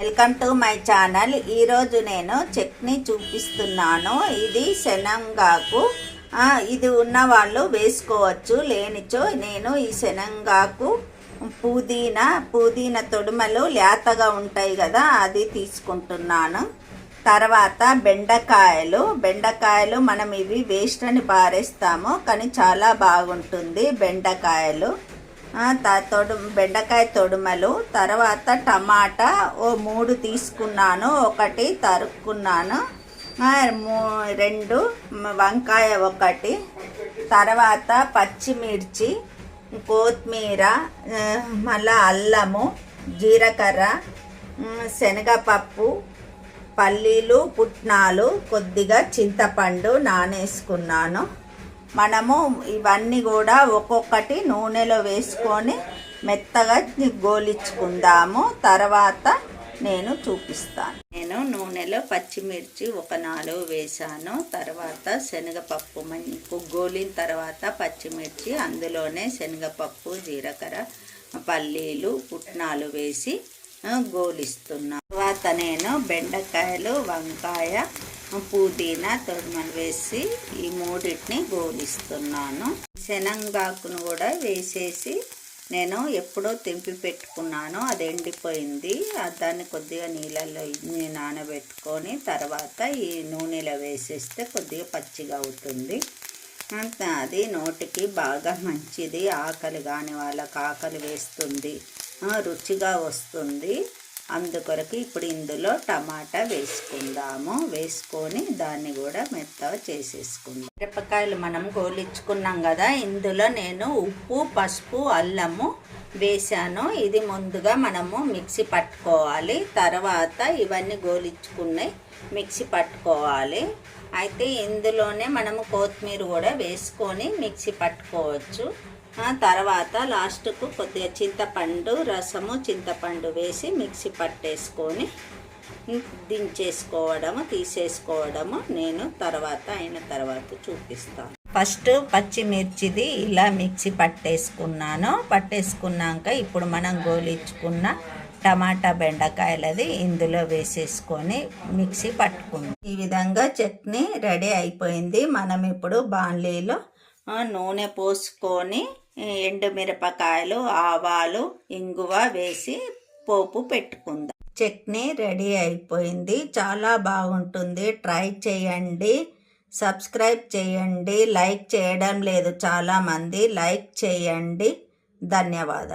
Welcome to my channel. ఈరోజు నేను చట్నీ చూపిస్తున్నాను. ఇది శనంగాకు ఇది ఉన్నవాళ్ళు వేసుకోవచ్చు లేనిచో నేను ఈ శనంగాకు పుదీనా పుదీనా తొడుమలు లేతగా ఉంటాయి కదా అది తీసుకుంటున్నాను. తర్వాత బెండకాయలు బెండకాయలు మనం ఇవి వేస్ట్ అని పారేస్తాము కానీ చాలా బాగుంటుంది బెండకాయలు. బెండకాయ తొడుమలు తర్వాత టమాటా ఓ మూడు తీసుకున్నాను ఒకటి తరుక్కున్నాను మూ- రెండు వంకాయ ఒకటి తర్వాత పచ్చిమిర్చి కొత్తిమీర మళ్ళా అల్లము జీలకర్ర శనగపప్పు పల్లీలు పుట్నాలు కొద్దిగా చింతపండు నానేసుకున్నాను. మనము ఇవన్నీ కూడా ఒక్కొక్కటి నూనెలో వేసుకొని మెత్తగా గోలించుకుందాము. తర్వాత నేను చూపిస్తాను. నేను నూనెలో పచ్చిమిర్చి ఒక నాలుగు వేసాను తర్వాత శనగపప్పు మంచి గోలిన తర్వాత పచ్చిమిర్చి అందులోనే శనగపప్పు జీలకర్ర పల్లీలు పుట్నాలు వేసి గోలిస్తున్నా. తర్వాత నేను బెండకాయలు వంకాయ పుదీనా తొడుమలు వేసి ఈ మూడింటిని గోలిస్తున్నాను. శనగాకును కూడా వేసేసి నేను ఎప్పుడో తెంపి పెట్టుకున్నాను అది ఎండిపోయింది. దాన్ని కొద్దిగా నీళ్ళల్లో నానబెట్టుకొని తర్వాత ఈ నూనెలో వేసేస్తే కొద్దిగా పచ్చిగా అవుతుంది. అది నోటికి బాగా మంచిది. ఆకలి కాని వాళ్ళకి ఆకలి వేస్తుంది. రుచిగా వస్తుంది. అందుకొరకు ఇప్పుడు ఇందులో టమాటా వేసుకుందాము. వేసుకొని దాన్ని కూడా మెత్తగా చేసేసుకుందాం. మిరపకాయలు మనం గోలించుకున్నాం కదా ఇందులో నేను ఉప్పు పసుపు అల్లము వేసాను ఇది ముందుగా మనము మిక్సీ పట్టుకోవాలి. తర్వాత ఇవన్నీ గోలిచ్చుకున్నాయి మిక్సీ పట్టుకోవాలి. అయితే ఇందులోనే మనము కొత్తిమీర కూడా వేసుకొని మిక్సీ పట్టుకోవచ్చు. తర్వాత లాస్ట్కు కొద్దిగా చింతపండు రసము చింతపండు వేసి మిక్సీ పట్టేసుకొని దించేసుకోవడము తీసేసుకోవడము నేను తర్వాత అయిన తర్వాత చూపిస్తాను. ఫస్ట్ పచ్చిమిర్చిది ఇలా మిక్సీ పట్టేసుకున్నాను. పట్టేసుకున్నాక ఇప్పుడు మనం గోలించుకున్న టమాటా బెండకాయలది ఇందులో వేసేసుకొని మిక్సీ పట్టుకుందాం. ఈ విధంగా చట్నీ రెడీ అయిపోయింది. మనం ఇప్పుడు బాండ్లీలో నూనె పోసుకొని ఎండుమిరపకాయలు ఆవాలు ఇంగువ వేసి పోపు పెట్టుకుందాం. చట్నీ రెడీ అయిపోయింది. చాలా బాగుంటుంది. ట్రై చేయండి. సబ్స్క్రైబ్ చేయండి. లైక్ చేయడం లేదు చాలామంది. లైక్ చేయండి. ధన్యవాదాలు.